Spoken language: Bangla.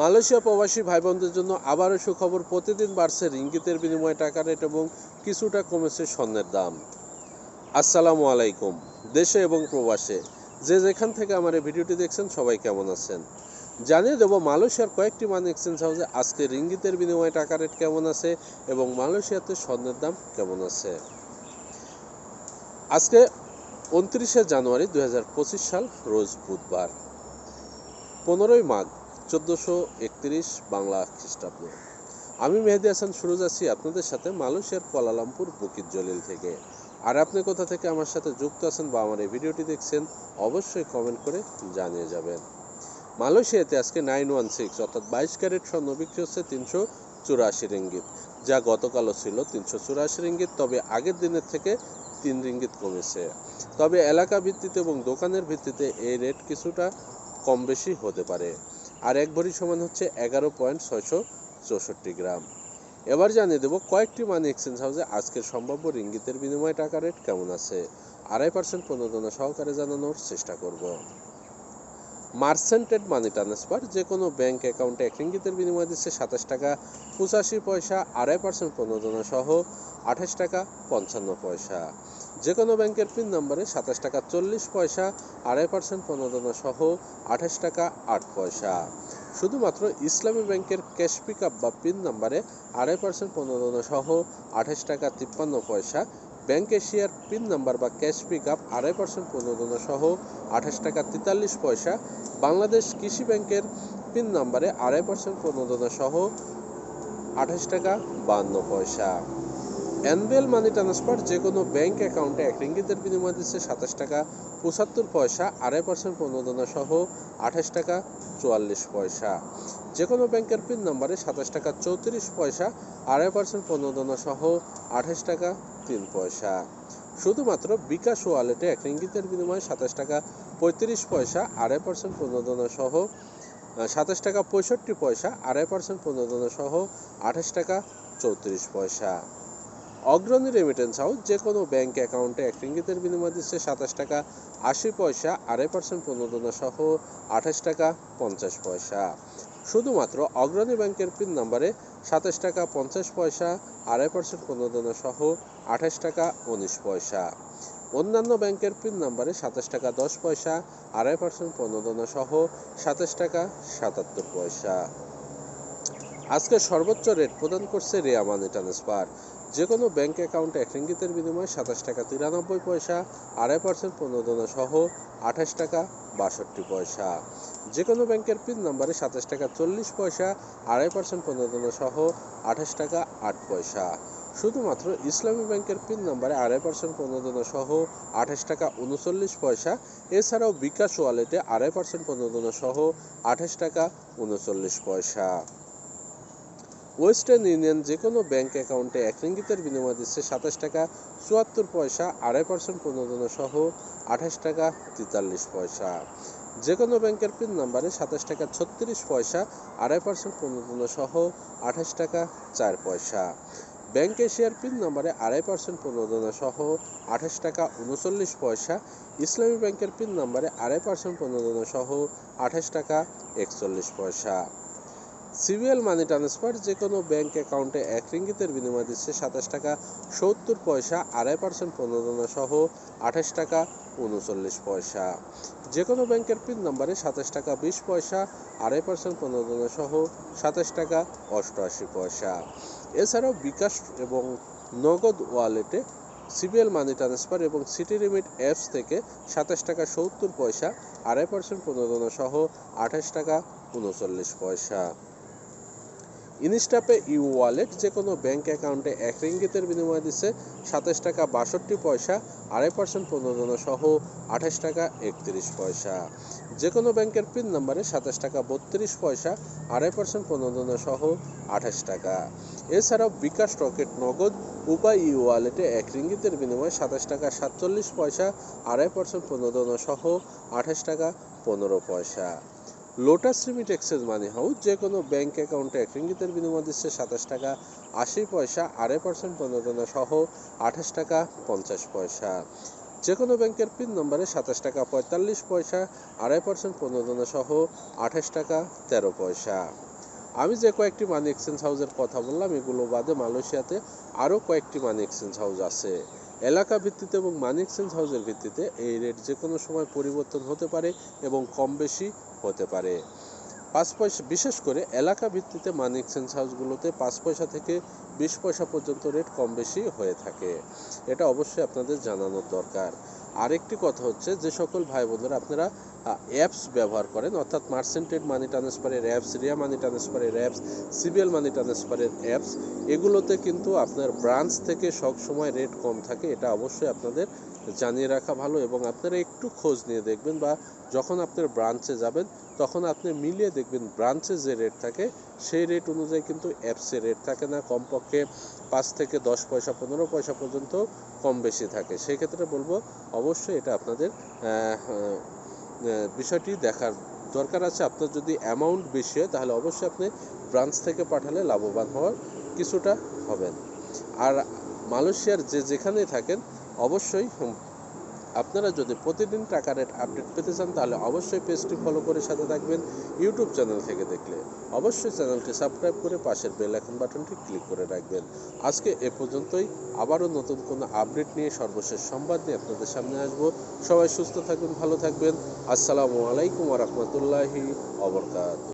মালয়েশিয়া প্রবাসী ভাই বোনদের জন্য আবারও সুখবর, প্রতিদিন বাড়ছে রিঙ্গিতের বিনিময়ে টাকা রেট এবং কিছুটা কমেছে স্বর্ণের দাম। আসসালামু আলাইকুম, দেশে এবং প্রবাসে। যে যেখান থেকে আমার এই ভিডিওটি দেখছেন, সবাই কেমন আছেন? জানিয়ে দেবো, মালয়েশিয়ার কয়েকটি মানি এক্সচেঞ্জ হাউসে আজকে রিঙ্গিতের বিনিময়ে টাকা রেট কেমন আছে এবং মালয়েশিয়াতে স্বর্ণের দাম কেমন আছে? আজকে উনত্রিশে জানুয়ারি দু হাজার পঁচিশ সাল, রোজ বুধবার। পনেরোই মাঘ চোদ্দোশো একত্রিশ বাংলা খ্রিস্টাব্দ। আমি মেহেদি হাসান সুরজ আছি আপনাদের সাথে মালয়েশিয়ার কোয়ালালামপুর বুকিত জলিল থেকে। আর আপনি কোথা থেকে আমার সাথে যুক্ত আছেন বা আমার এই ভিডিওটি দেখছেন, অবশ্যই কমেন্ট করে জানিয়ে যাবেন। মালয়েশিয়াতে আজকে নাইন ওয়ান সিক্স, অর্থাৎ বাইশ ক্যারেট স্বর্ণ বিক্রি হচ্ছে তিনশো চুরাশি রিঙ্গিত, যা গতকালও ছিল তিনশো চুরাশি রিঙ্গিত, তবে আগের দিনের থেকে তিন রিঙ্গিত কমেছে। তবে এলাকা ভিত্তিতে এবং দোকানের ভিত্তিতে এই রেট কিছুটা কম বেশি হতে পারে। আর এক ভরি সমান হচ্ছে এগারো পয়েন্ট ছয়শো চৌষট্টি গ্রাম। এবার জানিয়ে দেবো কয়েকটি মানি এক্সচেঞ্জ হাউসে আজকের সম্ভাব্য রিঙ্গিতের বিনিময়ে টাকা রেট কেমন আছে? আড়াই পার্সেন্ট প্রণোদনা সহকারে জানানোর চেষ্টা করব। মার্সেন্টেড মানি ট্রান্সফার যে কোনো ব্যাংক অ্যাকাউন্টে এক রিঙ্গিতের বিনিময় দিচ্ছে সাতাশ টাকা পঁচাশি পয়সা, আড়াই পার্সেন্ট প্রণোদনা সহ আঠাশ টাকা পঞ্চান্ন পয়সা। যে কোনো ব্যাংকের পিন নম্বরে সাতাশ টাকা চল্লিশ পয়সা, আড়াই পার্সেন্ট প্রণোদনা সহ আঠাশ টাকা আট পয়সা। শুধুমাত্র ইসলামী ব্যাংকের ক্যাশ পিক আপ বা পিন নম্বরে আড়াই পার্সেন্ট প্রণোদনা সহ আঠাশ টাকা তিপ্পান্ন পয়সা, ব্যাংক এশিয়ার পিন নাম্বার বা ক্যাশ পিক আপ আড়াই পার্সেন্ট প্রণোদনা সহ আঠাশ টাকা তেতাল্লিশ পয়সা, বাংলাদেশ কৃষি ব্যাংকের পিন নাম্বারে আড়াই পার্সেন্ট প্রণোদনা সহ আঠাশ টাকা বান্ন পয়সা। অ্যানুয়াল মানি ট্রান্সফার যে কোনো ব্যাংক অ্যাকাউন্টে এক রিঙ্গিতের বিনিময় দিচ্ছে সাতাশ টাকা, পঁচাত্তর পয়সা, আড়াই পার্সেন্ট প্রণোদনা সহ আঠাশ টাকা, চুয়াল্লিশ পয়সা। যে কোনো ব্যাংকের পিন নাম্বারে সাতাশ টাকা, চৌত্রিশ পয়সা, আড়াই পার্সেন্ট প্রণোদনা সহ আঠাশ টাকা, তিন পয়সা। শুধুমাত্র বিকাশ ওয়ালেটে এক রিঙ্গিতের বিনিময়ে সাতাশ টাকা, পঁয়ত্রিশ পয়সা, আড়াই পার্সেন্ট প্রণোদনা সহ সাতাশ টাকা, পঁয়ষট্টি পয়সা, আড়াই পার্সেন্ট প্রণোদনা সহ আঠাশ টাকা, চৌত্রিশ পয়সা। অগ্রণী রেমিটেন্স হাউস যে কোনো ব্যাংক অ্যাকাউন্টে এক রিঙ্গিতের বিনিময় দিচ্ছে সাতাশ টাকা, আশি পয়সা, আড়াই পার্সেন্ট প্রণোদনা সহ আঠাশ টাকা, পঞ্চাশ পয়সা। শুধুমাত্র অগ্রণী ব্যাংকের পিন নাম্বারে সাতাশ টাকা, পঞ্চাশ পয়সা, আড়াই পার্সেন্ট প্রণোদনা সহ আঠাশ টাকা, উনিশ পয়সা। অন্যান্য ব্যাংকের পিন নাম্বারে সাতাশ টাকা, দশ পয়সা, আড়াই পার্সেন্ট প্রণোদনা সহ সাতাশ টাকা, সাতাত্তর পয়সা। আজকে সর্বোচ্চ রেট প্রদান করছে রিয়া মানি ট্রান্সফার যে কোনো ব্যাঙ্ক অ্যাকাউন্টে এক রিঙ্গিতের বিনিময়ে সাতাশ টাকা তিরানব্বই পয়সা, আড়াই পার্সেন্ট প্রণোদনা সহ আঠাশ টাকা বাষট্টি পয়সা। যে কোনো ব্যাংকের পিন নাম্বারে সাতাশ টাকা চল্লিশ পয়সা, আড়াই পার্সেন্ট প্রণোদনা সহ আঠাশ টাকা আট পয়সা। শুধুমাত্র ইসলামী ব্যাংকের পিন নাম্বারে আড়াই পার্সেন্ট প্রণোদনা সহ আঠাশ টাকা উনচল্লিশ পয়সা, এছাড়াও বিকাশ ওয়ালেটে আড়াই পার্সেন্ট প্রণোদনা সহ আঠাশ টাকা উনচল্লিশ পয়সা। ওয়েস্টার্ন ইউনিয়ন যে কোনো ব্যাংক অ্যাকাউন্টে এক রিঙ্গিতের বিনিময় দিচ্ছে সাতাশ টাকা, চুয়াত্তর পয়সা, আড়াই পার্সেন্ট প্রণোদনা সহ আঠাশ টাকা, তেতাল্লিশ পয়সা। যে কোনো ব্যাংকের পিন নাম্বারে সাতাশ টাকা, ছত্রিশ পয়সা, আড়াই পার্সেন্ট প্রণোদনা সহ আঠাশ টাকা, চার পয়সা। ব্যাংক এশিয়ার পিন নাম্বারে আড়াই পার্সেন্ট প্রণোদনা সহ আঠাশ টাকা, উনচল্লিশ পয়সা। ইসলামী ব্যাংকের পিন নাম্বারে আড়াই পার্সেন্ট প্রণোদনা সহ আঠাশ টাকা, একচল্লিশ পয়সা। সিবিএল মানি ট্রান্সফার যে কোনো ব্যাংক অ্যাকাউন্টে এক রিঙ্গিতের বিনিময় দিচ্ছে সাতাশ টাকা, সত্তর পয়সা, আড়াই পার্সেন্ট প্রণোদনা সহ আঠাশ টাকা, উনচল্লিশ পয়সা। যে কোনো ব্যাংকের পিন নম্বরে সাতাশ টাকা, বিশ পয়সা, আড়াই পার্সেন্ট প্রণোদনা সহ সাতাশ টাকা, অষ্টআশি পয়সা। এছাড়াও বিকাশ এবং নগদ ওয়ালেটে সিবিএল মানি ট্রান্সফার এবং সিটি লিমিট অ্যাপস থেকে সাতাশ টাকা, সত্তর পয়সা, আড়াই পার্সেন্ট প্রণোদনা সহ আঠাশ টাকা, উনচল্লিশ পয়সা। ইনস্টাপে ইউ ওয়ালেট যে কোনো ব্যাংক অ্যাকাউন্টে এক রিঙ্গিতের বিনিময় দিচ্ছে সাতাশ টাকা বাষট্টি পয়সা, আড়াই পার্সেন্ট প্রণোদনা সহ আঠাশ টাকা একত্রিশ পয়সা। যে কোনো ব্যাংকের পিন নম্বরে সাতাশ টাকা বত্রিশ পয়সা, আড়াই পার্সেন্ট প্রণোদনা সহ আঠাশ টাকা। এছাড়াও বিকাশ রকেট নগদ উপায় ই ওয়ালেটে এক রিঙ্গিতের বিনিময়ে সাতাশ টাকা সাতচল্লিশ পয়সা, আড়াই পার্সেন্ট প্রণোদনা সহ আঠাশ টাকা পনেরো পয়সা। Lotus remit exchange money house যে কোনো ব্যাংক অ্যাকাউন্টে এক রিঙ্গিতের বিনিময় দিচ্ছে সাতাশ টাকা, আশি পয়সা, আড়াই পার্সেন্ট প্রণোদনা সহ আঠাশ টাকা, পঞ্চাশ পয়সা। যে কোনো ব্যাংকের পিন নম্বরে সাতাশ টাকা, পঁয়তাল্লিশ পয়সা, আড়াই পার্সেন্ট প্রণোদনা সহ আঠাশ টাকা, তেরো পয়সা। আমি যে কয়েকটি মানি এক্সচেঞ্জ হাউসের কথা বললাম, এগুলো বাদে মালয়েশিয়াতে আরও কয়েকটি মানি এক্সচেঞ্জ হাউস আছে। এলাকা ভিত্তিতে এবং মানিক এক্সচেঞ্জ হাউসের ভিত্তিতে এই রেট যে কোনো সময় পরিবর্তন হতে পারে এবং কম বেশি হতে পারে। পাঁচ পয়সা, বিশেষ করে এলাকা ভিত্তিতে মানিক এক্সচেঞ্জ হাউসগুলোতে পাঁচ পয়সা থেকে বিশ পয়সা পর্যন্ত রেট কম বেশি হয়ে থাকে। এটা অবশ্যই আপনাদের জানানোর দরকার। আরেকটি কথা হচ্ছে, যে সকল ভাই বোনেরা আপনারা অ্যাপস ব্যবহার করেন, অর্থাৎ মার্সেন্টেড মানি ট্রান্সফারের অ্যাপস রিয়া মানি ট্রান্সফারের অ্যাপস সিবিএল মানি ট্রান্সফারের অ্যাপস এগুলোতে কিন্তু আপনার ব্রাঞ্চ থেকে সবসময় রেট কম থাকে। এটা অবশ্যই আপনাদের জানিয়ে রাখা ভালো এবং আপনারা একটু খোঁজ নিয়ে দেখবেন বা যখন আপনার ব্রাঞ্চে যাবেন, তখন আপনি মিলিয়ে দেখবেন ব্রাঞ্চে যে রেট থাকে, সেই রেট অনুযায়ী কিন্তু অ্যাপসে রেট থাকে না। কমপক্ষে পাঁচ থেকে দশ পয়সা, পনেরো পয়সা পর্যন্ত কম বেশি থাকে। সেই ক্ষেত্রে বলব, অবশ্যই এটা আপনাদের বিষয়টি দেখার দরকার আছে। আপনার যদি অ্যামাউন্ট বেশি হয়, তাহলে অবশ্যই আপনি ব্রাঞ্চ থেকে পাঠালে লাভবান হওয়ার কিছুটা হবেন। আর মালয়েশিয়ার যে যেখানেই থাকেন, অবশ্যই আপনারা যদি প্রতিদিন টাকা রেট আপডেট পেতে চান, তাহলে অবশ্যই পেজটি ফলো করে সাথে থাকবেন ইউটিউব চ্যানেল থেকে দেখলে। অবশ্যই চ্যানেলটি সাবস্ক্রাইব করে পাশের বেল আইকন বাটনটি ক্লিক করে রাখবেন। আজকে এ পর্যন্তই। আবারও নতুন কোনো আপডেট নিয়ে সর্বশেষ সংবাদ নিয়ে আপনাদের সামনে আসব। সবাই সুস্থ থাকবেন ভালো থাকবেন। আসসালামু আলাইকুম রহমতুল্লাহি অবরকাত